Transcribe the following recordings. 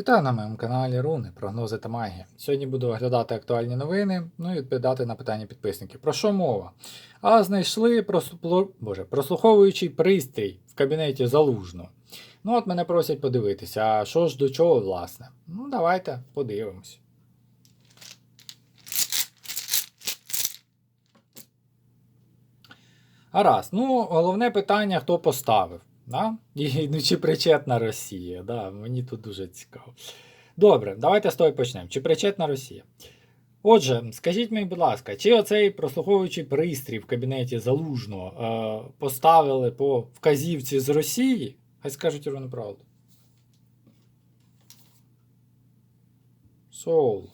Вітаю на моєму каналі Руни, прогнози та магія. Сьогодні буду оглядати актуальні новини, ну і відповідати на питання підписників. Про що мова? А знайшли прослу... Боже, прослуховуючий пристрій в кабінеті залужного. Ну от мене просять подивитися, а що ж до чого, власне? Ну, давайте подивимось. Гаразд, ну головне питання, хто поставив. Да? І ну, чи причетна Росія? Да, Мені тут дуже цікаво. Добре, давайте з того почнемо. Чи причетна Росія? Отже, скажіть мені, будь ласка, чи оцей прослуховуючий пристрій в кабінеті Залужного е, поставили по вказівці з Росії? Хай скажуть рівну правду. Сол.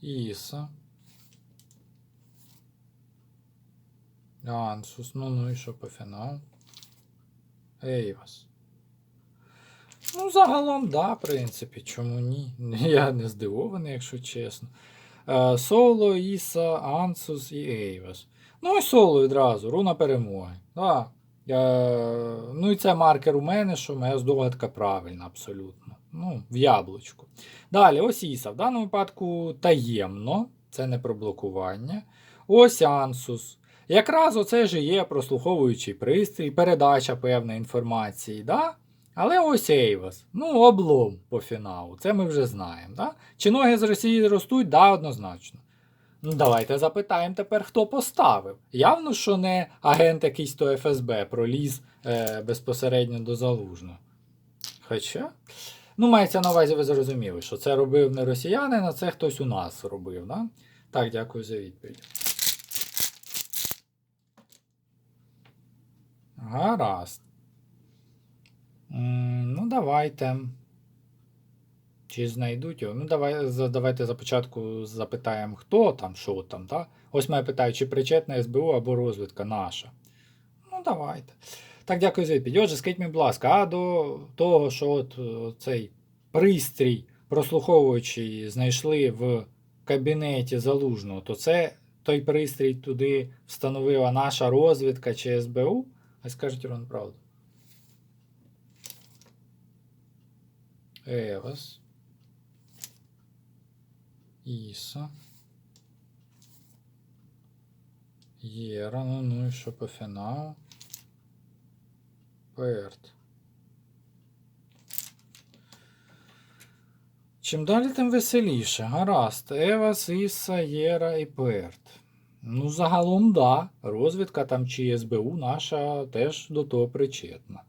Іса. Ансус, ну ну і що по фіналу? Ейвас. Ну, загалом, да, в принципі, чому ні? Я не здивований, якщо чесно. Е, Соло, Іса, Ансус і Ейвас. Ну і соло відразу, руна перемоги. Да. Е, ну і це маркер у мене, що моя здогадка правильна, абсолютно. Ну, в яблучку. Далі, ось Іса. В даному випадку таємно, це не про блокування. Ось Ансус. Якраз оце ж є прослуховуючий пристрій, передача певної інформації. Да? Але ось Ейвас. Ну, облом по фіналу. Це ми вже знаємо. Да? Чи ноги з Росії ростуть? Да, однозначно. Ну, давайте запитаємо тепер, хто поставив. Явно, що не агент якийсь то ФСБ проліз е, безпосередньо до залужного. Хоча. Ну, мається на увазі, ви зрозуміли, що це робив не росіянин, а це хтось у нас робив. Да? Так, дякую за відповідь. Гаразд. Ну, давайте. Чи знайдуть його? Ну, давай, давайте за початку запитаємо, хто там, що там, так? Ось мене питають, чи причетна СБУ або розвідка наша. Ну, давайте. Так, дякую за відповідь. Отже, скажіть мені, будь ласка, а до того, що от е, цей пристрій, прослуховуючий, знайшли в кабінеті залужного, то це той пристрій туди встановила наша розвідка чи СБУ? А скажіть вам правду. Евас. Іса. Єра, ну, ну і що по фіналу? Перт. Чим далі, тим веселіше. Гаразд. Евас, Іса, Єра і Перт. Ну, загалом, да. Розвідка там чи СБУ наша теж до того причетна.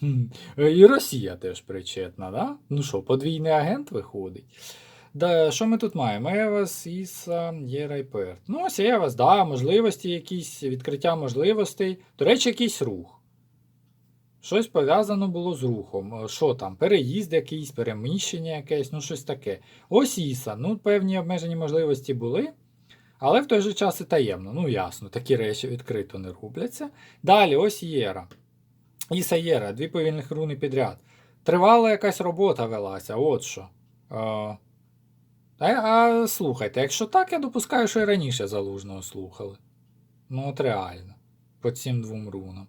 Хм. І Росія теж причетна, да? Ну що, подвійний агент виходить. Да, що ми тут маємо? Евас, Іса, Єра і Перт. Ну, ось Евас, да, можливості якісь, відкриття можливостей. До речі, якийсь рух. Щось пов'язано було з рухом. Е, Що там? Переїзд якийсь, переміщення якесь, ну щось таке. Ось Іса. Ну, певні обмежені можливості були. Але в той же час і таємно. Ну, ясно, такі речі відкрито не рубляться. Далі, ось Єра. Іса Єра, дві повільних руни підряд. Тривала якась робота велася, от що. А, а, слухайте, якщо так, я допускаю, що і раніше залужного слухали. Ну, от реально. По цим двом рунам.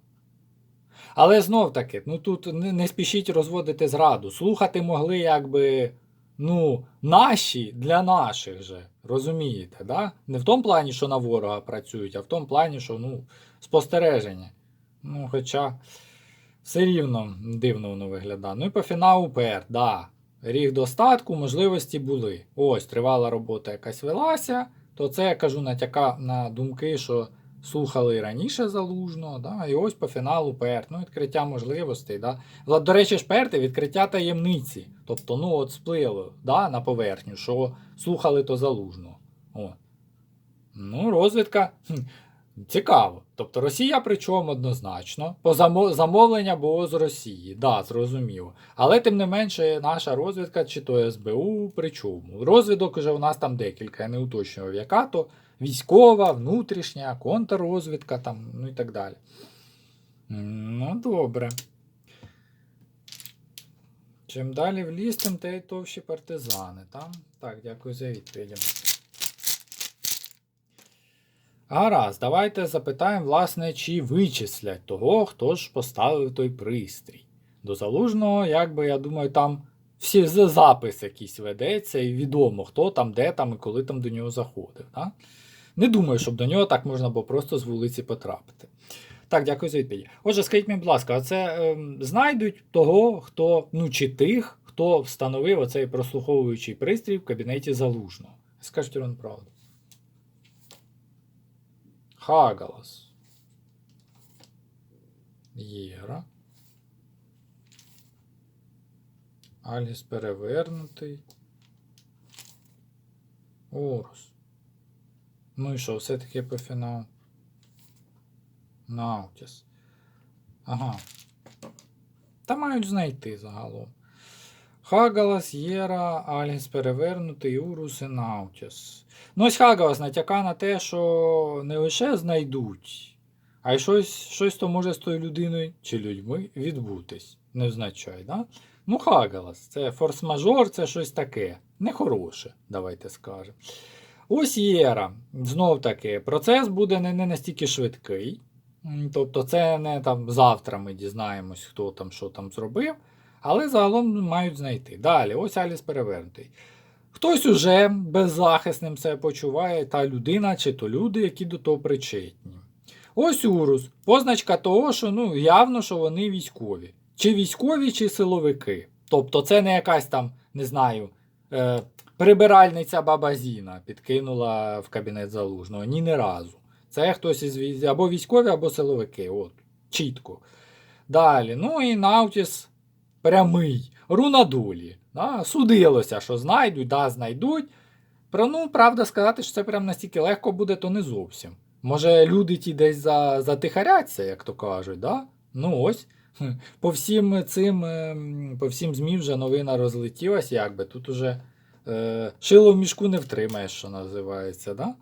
Але знов таки, ну тут не спішіть розводити зраду. Слухати могли, якби. Ну, наші для наших же. Розумієте, да? Не в тому плані, що на ворога працюють, а в тому плані, що ну, спостереження. Ну, хоча все рівно дивно воно виглядає. Ну і по фіналу ПР, да. Ріг достатку, можливості були. Ось, тривала робота якась велася, то це я кажу натяка на думки, що слухали і раніше залужно, да, і ось по фіналу ПР. Ну, відкриття можливостей. Да. До речі, ж перти відкриття таємниці. Тобто, ну, от сплило да, на поверхню, що слухали то залужно. О. Ну, розвідка. хм, Цікаво. Тобто Росія причому однозначно. По замовлення було з Росії, да, зрозуміло. Але тим не менше, наша розвідка чи то СБУ причому. Розвідок вже у нас там декілька, я не уточнював, яка то військова, внутрішня, контррозвідка там, ну і так далі. Ну, добре. Чим далі в ліс, тим те й товщі партизани. Там? Так, дякую за відповіді. Гаразд, давайте запитаємо, власне, чи вичислять того, хто ж поставив той пристрій. до залужного, якби, я думаю, там всі запис якийсь ведеться, і відомо, хто там, де там і коли там до нього заходив. Да? Не думаю, щоб до нього так можна було просто з вулиці потрапити. Так, дякую за відповідь. Отже, скажіть мені, будь ласка, а це ем, знайдуть того, хто, ну чи тих, хто встановив оцей прослуховуючий пристрій в кабінеті залужного. Скажіть вам правду. Хагалас. Єра. Аліс перевернутий. Орус. Ну і що, все-таки по фіналу? Наутіс. Ага. Та мають знайти загалом. Хагалас, Єра, Аліс перевернутий, Урус і Наутіс. Ну, ось Хагалас натяка на те, що не лише знайдуть, а й щось, щось то може з тою людиною чи людьми відбутись. Не означає, да? Ну, Хагалас, це форс-мажор, це щось таке. Нехороше, давайте скажемо. Ось Єра. Знов таки, процес буде не, не настільки швидкий. Тобто, це не там завтра ми дізнаємось, хто там що там зробив, але загалом мають знайти. Далі, ось Аліс перевернутий. Хтось уже беззахисним себе почуває, та людина чи то люди, які до того причетні. Ось Урус, позначка того, що ну, явно, що вони військові. Чи військові, чи силовики. Тобто це не якась там, не знаю, е, прибиральниця баба Зіна підкинула в кабінет залужного. Ні, не разу. Це хтось із або військові, або силовики. От, чітко. Далі. Ну і Наутіс прямий. Рунадолі. Да? Судилося, що знайдуть, да, знайдуть. Про, ну, правда, сказати, що це прям настільки легко буде, то не зовсім. Може, люди ті десь за, затихаряться, як то кажуть, да? Ну ось. По всім цим, ем, по всім ЗМІ вже новина розлетілась, якби тут уже е, шило в мішку не втримаєш, що називається, да?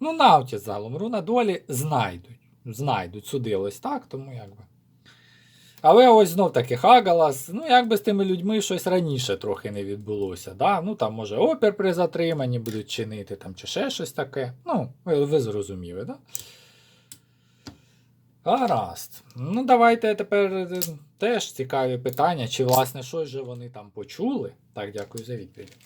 Ну, навті загалом, руна долі знайдуть. Знайдуть, судилось так, тому якби. Але ось знов таки Хагалас, ну якби з тими людьми щось раніше трохи не відбулося. Да? Ну там може опір при затриманні будуть чинити, там, чи ще щось таке. Ну, ви, ви зрозуміли, да? Гаразд. Ну, давайте тепер е, теж цікаві питання, чи власне щось же вони там почули. Так, дякую за відповідь.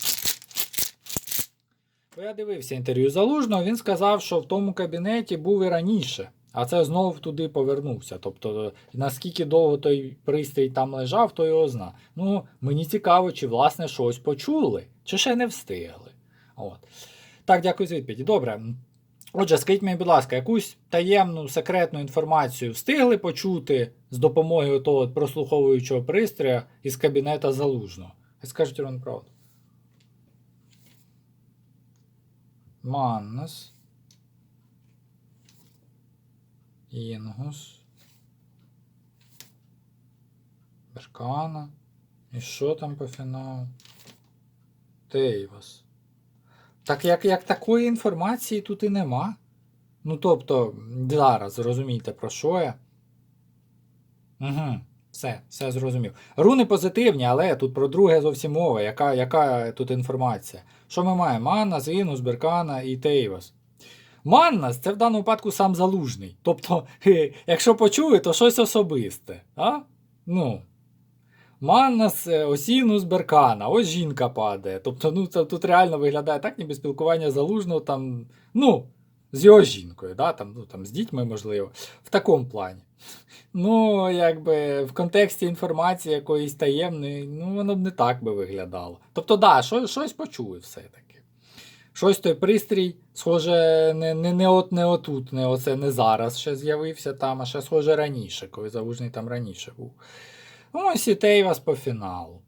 Я дивився інтерв'ю Залужного, він сказав, що в тому кабінеті був і раніше, а це знову туди повернувся. Тобто, е, наскільки довго той пристрій там лежав, то його зна. Ну, мені цікаво, чи власне щось почули, чи ще не встигли. От. Так, дякую за відповідь. Добре. Отже, скажіть мені, будь ласка, якусь таємну секретну інформацію встигли почути з допомогою того прослуховуючого пристрою із кабінета залужного? Скажіть вам правду. Маннас. Інгус. Беркана. І що там по фіналу? Тейвас. Так як, як такої інформації тут і нема. Ну тобто, зараз зрозумійте про що я. Угу, все, все зрозумів. Руни позитивні, але тут про друге зовсім мова. Яка, яка тут інформація? Що ми маємо? Маннас, Інус, Беркана і Тейвас. Маннас це в даному випадку сам залужний. Тобто, якщо почули, то щось особисте. А? Ну. Маннас, е, Осінус, Беркана, ось жінка падає. Тобто, ну, це тут реально виглядає так, ніби спілкування залужного там, ну, з його жінкою, да? там, ну, там, з дітьми, можливо, в такому плані. Ну, якби в контексті інформації якоїсь таємної, ну, воно б не так би виглядало. Тобто, да, що, щось почули все-таки. Щось той пристрій, схоже, не, не, не, от, не отут, не оце не зараз ще з'явився там, а ще схоже раніше, коли залужний там раніше був. Ось і Тейвас по фіналу.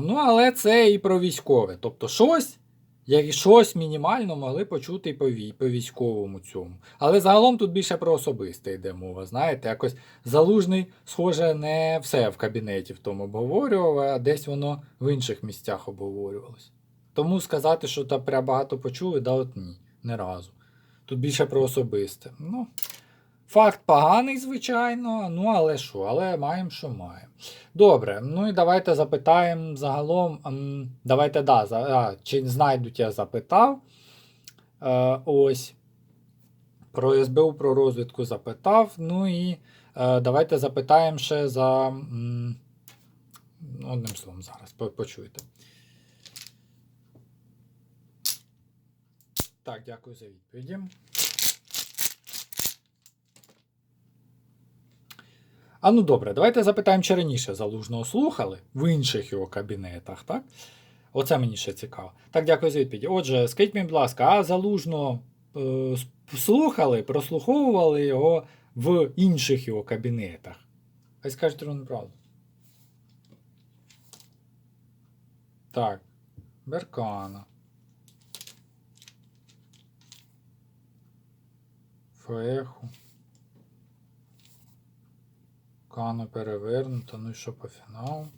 Ну, але це і про військове. Тобто, щось, як щось мінімально могли почути по, по військовому цьому. Але загалом тут більше про особисте йде мова. Знаєте, якось залужний, схоже, не все в кабінеті в тому обговорював, а десь воно в інших місцях обговорювалось. Тому сказати, що там прям багато почули, да от ні, не разу. Тут більше про особисте. Ну, Факт поганий, звичайно, ну але що, але маємо, що маємо. Добре, ну і давайте запитаємо загалом. Давайте, да, за, а, чи знайдуть, я запитав. Е, ось. Про СБУ, про розвідку запитав. Ну і Е, давайте запитаємо ще за. м, Одним словом, зараз по- почуєте. Так, дякую за відповіді. А ну добре, давайте запитаємо, чи раніше залужного слухали в інших його кабінетах, так? Оце мені ще цікаво. Так, дякую за відповідь. Отже, скажіть мені, будь ласка, а залужно е, слухали, прослуховували його в інших його кабінетах? Хай скажете правду. Так, Беркана. Феху. Кано перевернуто. Ну і що по фіналу?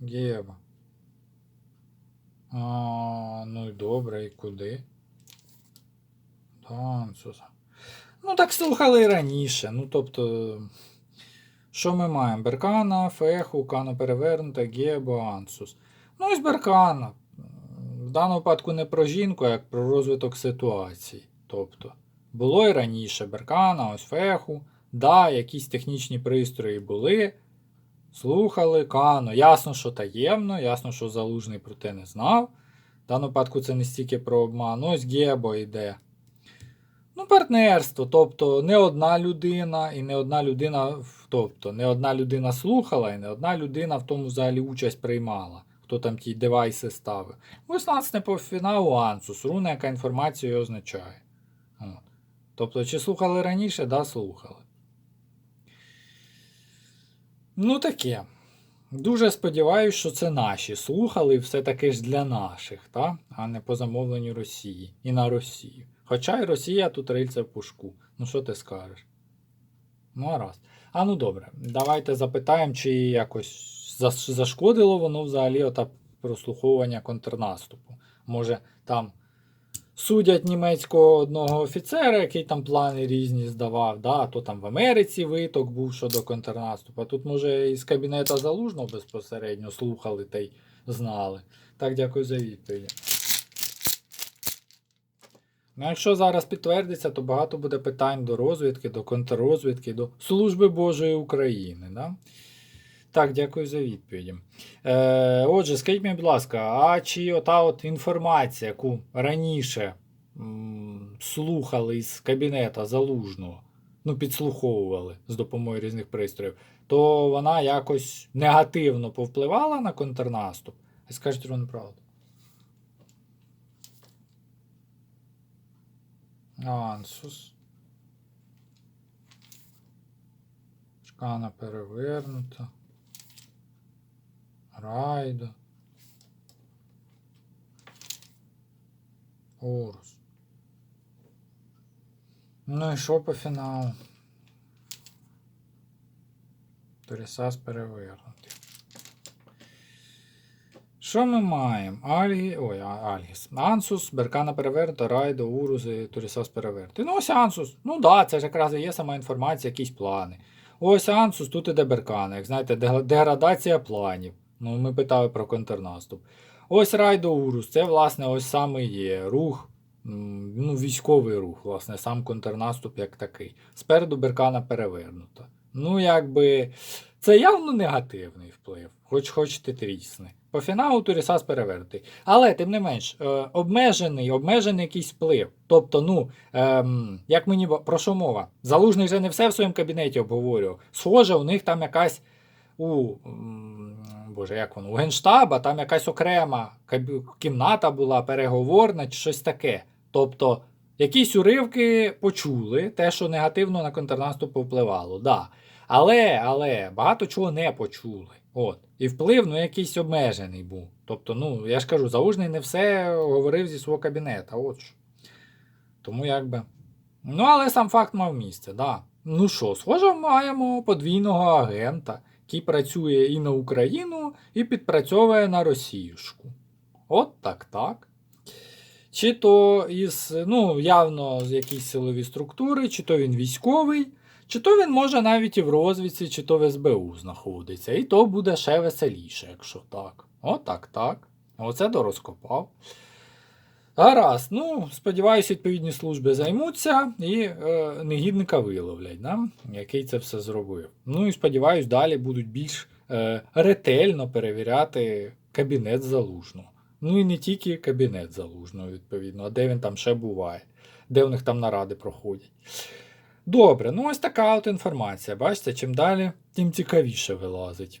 Геба. А, ну і добре, і куди? Дансуса. Ну, так слухали і раніше. Ну, тобто. Що ми маємо? Беркана, Феху, Кано перевернута, Гебо, Ансус. Ну, із Беркана. В даному випадку не про жінку, а як про розвиток ситуації. Тобто, було і раніше Беркана, ось Феху. Да, якісь технічні пристрої були. Слухали Кано. Ясно, що таємно, ясно, що залужний про те не знав. В даному випадку це не стільки про обман. Ось Гебо йде. Ну, партнерство. Тобто не одна людина, і не одна людина, тобто, не одна людина слухала, і не одна людина в тому взагалі участь приймала. Хто там ті девайси ставив. Ось власне по фіналу Ансус, руна, яка інформацію означає. От. Тобто, чи слухали раніше? Да, слухали. Ну, таке. Дуже сподіваюся, що це наші слухали все-таки ж для наших, та? а не по замовленню Росії і на Росію. Хоча й Росія тут рильце в пушку. Ну що ти скажеш? Ну, а раз. А ну добре, давайте запитаємо, чи якось заш- зашкодило воно взагалі ота прослуховування контрнаступу. Може, там судять німецького одного офіцера, який там плани різні здавав, да, то там в Америці виток був щодо контрнаступу. Тут, може, із кабінета залужного безпосередньо слухали та й знали. Так, дякую за відповідь. Ну, якщо зараз підтвердиться, то багато буде питань до розвідки, до контррозвідки, до Служби Божої України. Да? Так, дякую за відповіді. Е, отже, скажіть мені, будь ласка, а чи ота от інформація, яку раніше м, слухали із кабінета залужного, ну, підслуховували з допомогою різних пристроїв, то вона якось негативно повпливала на контрнаступ? Скажіть вам правду. Ансус. Шкана перевернута. Райдо. Орус. Ну і що по фіналу? Торісас перевернутий. Що ми маємо? Альгі... Ой, Альгіс. Ансус, Беркана перевернута, Райдо, Урус і Торісас перевернутий. Ну ось Ансус. Ну да, це ж якраз є сама інформація, якісь плани. Ось Ансус, тут іде Беркана. Як знаєте, деградація планів. Ну, ми питали про контрнаступ. Ось Райдо Урус, це, власне, ось саме є рух, ну, військовий рух, власне, сам контрнаступ як такий. Спереду Беркана перевернута. Ну, якби, це явно негативний вплив, хоч хочете трісне. По фіналу Турісас перевернутий. Але, тим не менш, е, обмежений, обмежений якийсь вплив. Тобто, ну, ем, як мені про що мова? Залужний же не все в своєму кабінеті обговорював. Схоже, у них там якась у Боже, як воно, у Генштаба там якась окрема кімната була, переговорна чи щось таке. Тобто, якісь уривки почули, те, що негативно на контрнаступ повпливало. Да. Але, але багато чого не почули. От. І вплив ну, якийсь обмежений був. Тобто, ну, я ж кажу, Залужний не все говорив зі свого кабінета. От що. Тому якби. Ну, але сам факт мав місце, да. Ну що, схоже, маємо подвійного агента, який працює і на Україну, і підпрацьовує на Росіюшку. От так так. Чи то із, ну, явно з якісь силові структури, чи то він військовий, чи то він може навіть і в розвідці, чи то в СБУ знаходиться. І то буде ще веселіше, якщо так. От так так. Оце дорозкопав. Гаразд, ну, сподіваюся, відповідні служби займуться і е, негідника виловлять, да? який це все зробив. Ну і сподіваюсь, далі будуть більш е, ретельно перевіряти кабінет залужного. Ну і не тільки кабінет залужного, відповідно, а де він там ще буває, де в них там наради проходять. Добре, ну ось така от інформація. Бачите, чим далі, тим цікавіше вилазить.